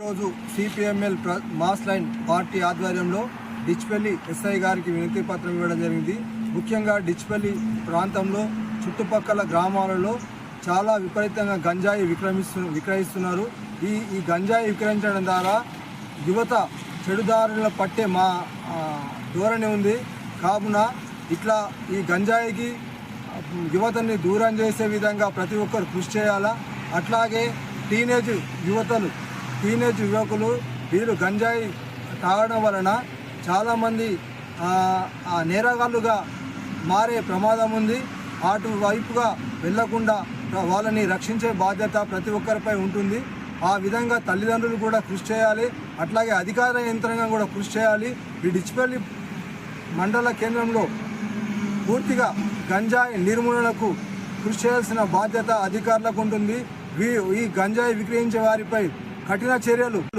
ఈరోజు సిపిఎంఎల్ ప్ర- mass line party ఆధ్వర్యంలో డిచ్పల్లి ఎస్ఐ గారికి వినతి పత్రం ఇవ్వడం జరిగింది. ముఖ్యంగా డిచ్పల్లి ప్రాంతంలో చుట్టుపక్కల గ్రామాలలో చాలా విపరీతంగా గంజాయి విక్రమిస్తు విక్రయిస్తున్నారు. ఈ ఈ గంజాయి విక్రయించడం ద్వారా యువత చెడుదారుల పట్టే మా ధోరణి ఉంది. కావున ఇట్లా ఈ గంజాయికి యువతని దూరం చేసే విధంగా ప్రతి ఒక్కరు కృషి చేయాలా? అట్లాగే టీనేజ్ యువతలు టీనేజ్ యువకులు వీరు గంజాయి తాగడం వలన చాలామంది ఆ, నేరగాళ్ళుగా మారే ప్రమాదం ఉంది. అటువైపుగా వెళ్ళకుండా వాళ్ళని రక్షించే బాధ్యత ప్రతి ఒక్కరిపై ఉంటుంది. ఆ విధంగా తల్లిదండ్రులు కూడా కృషి చేయాలి. అట్లాగే అధికార యంత్రాంగం కూడా కృషి చేయాలి. ఈ డిచ్పల్లి మండల కేంద్రంలో పూర్తిగా గంజాయి నిర్మూలనకు కృషి చేయాల్సిన బాధ్యత అధికారులకు ఉంటుంది. వీ- ఈ గంజాయి విక్రయించే వారిపై కఠిన చర్యలు.